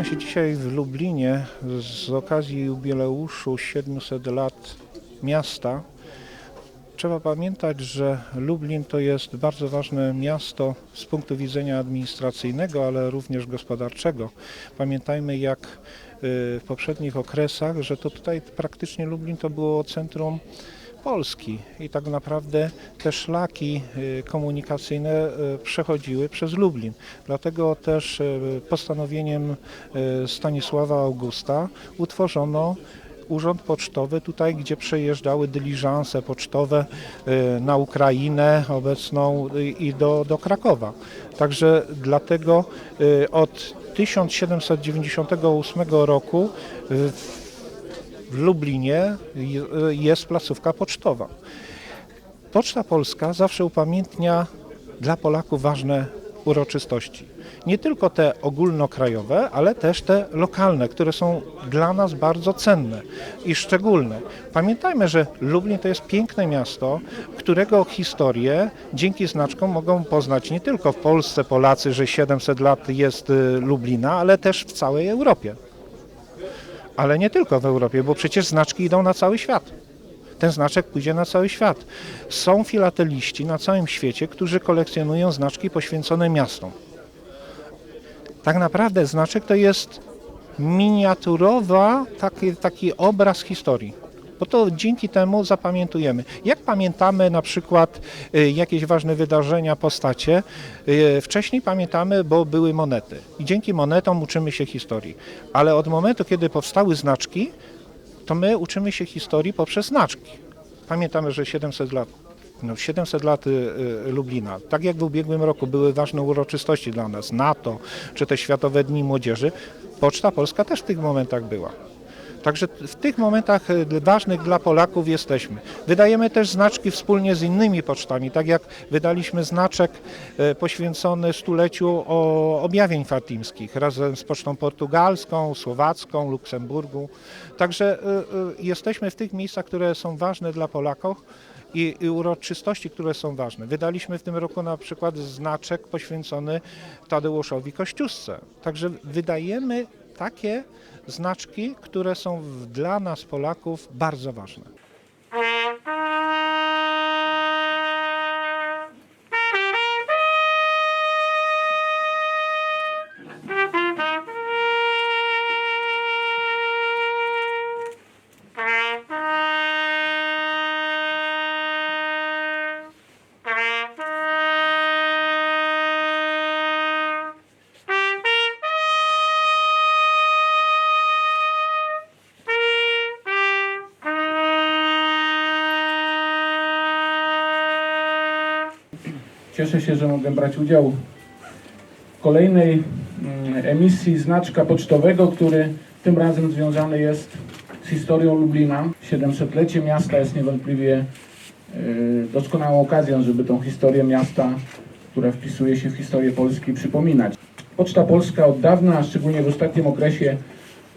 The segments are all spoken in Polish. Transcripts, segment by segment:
Spotykamy się dzisiaj w Lublinie z okazji jubileuszu 700 lat miasta. Trzeba pamiętać, że Lublin to jest bardzo ważne miasto z punktu widzenia administracyjnego, ale również gospodarczego. Pamiętajmy jak y, w poprzednich okresach, że to tutaj praktycznie Lublin to było centrum Polski i tak naprawdę te szlaki y, komunikacyjne y, przechodziły przez Lublin. Dlatego też y, postanowieniem Stanisława Augusta utworzono urząd pocztowy tutaj, gdzie przejeżdżały dyliżanse pocztowe na Ukrainę obecną i do, do Krakowa. Także dlatego od 1798 roku y, w Lublinie y, jest placówka pocztowa. Poczta Polska zawsze upamiętnia dla Polaków ważne uroczystości. Nie tylko te ogólnokrajowe, ale też te lokalne, które są dla nas bardzo cenne i szczególne. Pamiętajmy, że Lublin to jest piękne miasto, którego historię dzięki znaczkom mogą poznać nie tylko w Polsce Polacy, że 700 lat jest y, Lublina, ale też w całej Europie. Ale nie tylko w Europie, bo przecież znaczki idą na cały świat ten znaczek pójdzie na cały świat. Są filateliści na całym świecie, którzy kolekcjonują znaczki poświęcone miastom. Tak naprawdę znaczek to jest miniaturowa taki, taki obraz historii. Bo to dzięki temu zapamiętujemy. Jak pamiętamy na przykład y, jakieś ważne wydarzenia, postacie, y, wcześniej pamiętamy, bo były monety. I dzięki monetom uczymy się historii. Ale od momentu, kiedy powstały znaczki, to my uczymy się historii poprzez znaczki. Pamiętamy, że 700 lat, no 700 lat y, Lublina, tak jak w ubiegłym roku były ważne uroczystości dla nas, NATO, czy te Światowe Dni Młodzieży, Poczta Polska też w tych momentach była. Także w tych momentach y, ważnych dla Polaków jesteśmy. Wydajemy też znaczki wspólnie z innymi pocztami, tak jak wydaliśmy znaczek y, poświęcony stuleciu objawień fatimskich razem z Pocztą Portugalską, Słowacką, Luksemburgu. Także y, jesteśmy w tych miejscach, które są ważne dla Polaków i, i uroczystości, które są ważne. Wydaliśmy w tym roku na przykład znaczek poświęcony Tadeuszowi Kościuszce. Także wydajemy takie znaczki, które są dla nas Polaków bardzo ważne. Cieszę się, że mogę brać udział w kolejnej mm, emisji znaczka pocztowego, który tym razem związany jest z historią Lublina. 700-lecie miasta jest niewątpliwie y, doskonałą okazją, żeby tą historię miasta, która wpisuje się w historię Polski, przypominać. Poczta Polska od dawna, a szczególnie w ostatnim okresie,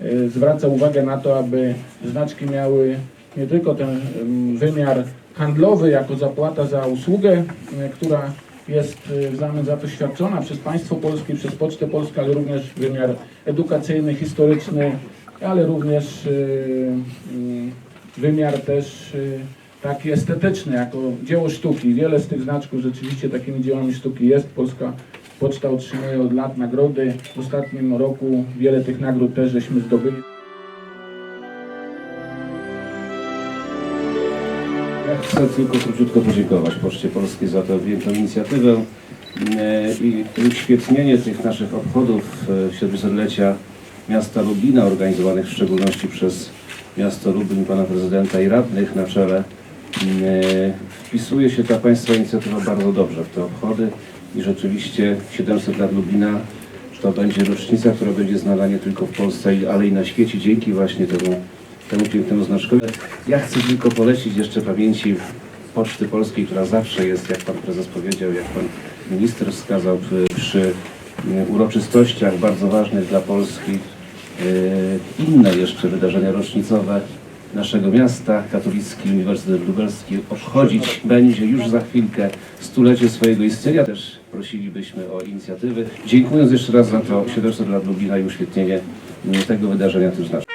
y, zwraca uwagę na to, aby znaczki miały nie tylko ten ym, wymiar handlowy jako zapłata za usługę, y, która jest y, w zamian za to świadczona przez państwo polskie, przez Pocztę Polską, ale również wymiar edukacyjny, historyczny, ale również y, y, wymiar też taki estetyczny, jako dzieło sztuki. Wiele z tych znaczków rzeczywiście takimi dziełami sztuki jest. Polska Poczta otrzymuje od lat nagrody. W ostatnim roku wiele tych nagród też żeśmy zdobyli. Chcę tylko króciutko podziękować Poczcie Polskiej za tę piękną inicjatywę e, i uświetnienie tych naszych obchodów e, 700-lecia miasta Lublina, organizowanych w szczególności przez miasto Lublin, pana prezydenta i radnych na czele. E, Wpisuje się ta państwa inicjatywa bardzo dobrze w te obchody i rzeczywiście 700 lat Lublina to będzie rocznica, która będzie znana nie tylko w Polsce, ale i na świecie dzięki właśnie temu temu pięknemu znaczkowi. Ja chcę tylko polecić jeszcze pamięci Poczty Polskiej, która zawsze jest, jak Pan Prezes powiedział, jak Pan Minister wskazał, przy, mm, uroczystościach bardzo ważnych dla Polski, e, inne jeszcze wydarzenia rocznicowe naszego miasta. Katolicki Uniwersytet Lubelski obchodzić będzie już za chwilkę stulecie swojego istnienia. Też prosilibyśmy o inicjatywy. Dziękując jeszcze raz za to 700 lat Lublina i uświetnienie mm, tego wydarzenia tym znacznie.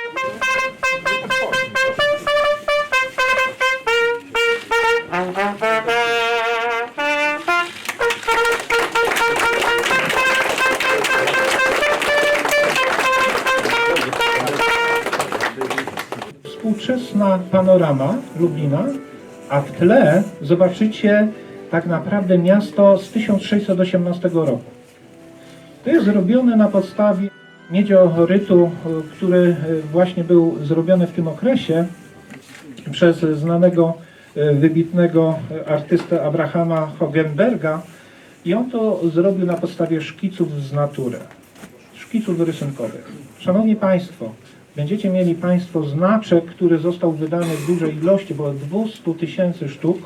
Współczesna panorama Lublina, a w tle zobaczycie tak naprawdę miasto z 1618 roku. To jest zrobione na podstawie miedziorytu, który y, właśnie był zrobiony w tym okresie przez znanego, y, wybitnego y, artystę Abrahama Hogenberga i on to zrobił na podstawie szkiców z natury, szkiców rysunkowych. Szanowni Państwo, będziecie mieli Państwo znaczek, który został wydany w dużej ilości, bo 200 tysięcy sztuk.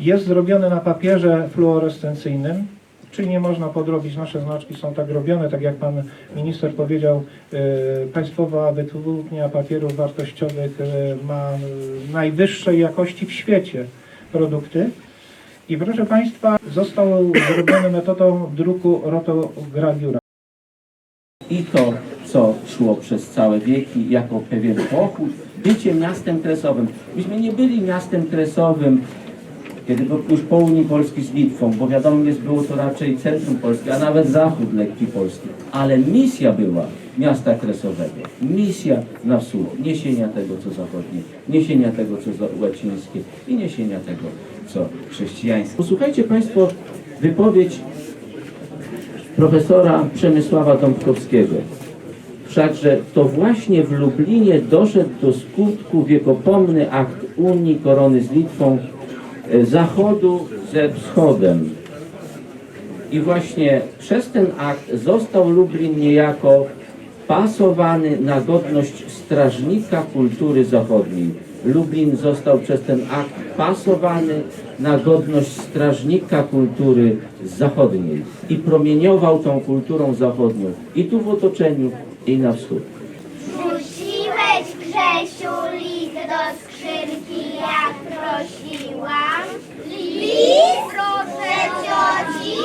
Jest zrobiony na papierze fluorescencyjnym, czyli nie można podrobić. Nasze znaczki są tak robione, tak jak Pan Minister powiedział, e, Państwowa Wytwórnia Papierów Wartościowych e, ma najwyższej jakości w świecie produkty. I proszę Państwa, został zrobiony metodą druku rotograwiura. i to, co szło przez całe wieki jako pewien pochód, bycie miastem kresowym. Myśmy nie byli miastem kresowym, kiedy już po Unii Polski z Litwą, bo wiadomo jest, było to raczej centrum Polski, a nawet zachód lekki Polski. Ale misja była miasta kresowego. Misja na wschód, niesienia tego, co zachodnie, niesienia tego, co łacińskie i niesienia tego, co chrześcijańskie. Posłuchajcie Państwo wypowiedź profesora Przemysława Dąbkowskiego. Wszakże to właśnie w Lublinie doszedł do skutku wiekopomny akt Unii Korony z Litwą e, Zachodu ze Wschodem. I właśnie przez ten akt został Lublin niejako pasowany na godność strażnika kultury zachodniej. Lublin został przez ten akt pasowany na godność strażnika kultury zachodniej i promieniował tą kulturą zachodnią i tu w otoczeniu, i na wschód. Wrzuciłeś Grzesiu list do skrzynki, jak prosiłam. List, proszę cioci,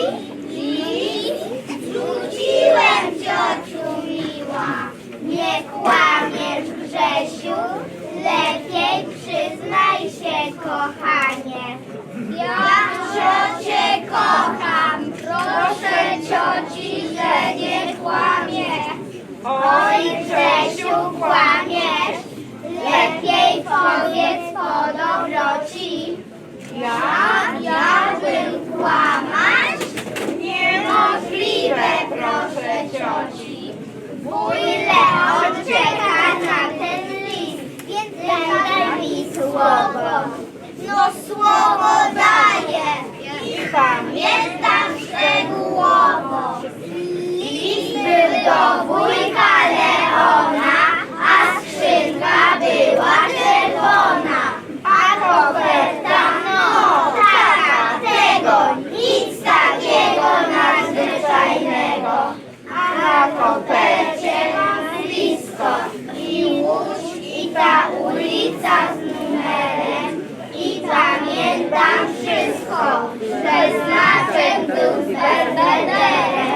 Oj, Grzesiu, kłamiesz, lepiej powiedz po dobroci. Ja, ja bym kłamać? Niemożliwe, proszę cioci. Wuj Leon czeka na ten list, więc daj mi słowo. No słowo daję i pamiętam szczegółowo. List był do wujka Leona, a skrzynka była czerwona. A koperta, no taka, tego, nic takiego nadzwyczajnego. A na kopercie nazwisko i łódź, i ta ulica z numerem. I pamiętam wszystko, że znaczek był z Belwederem.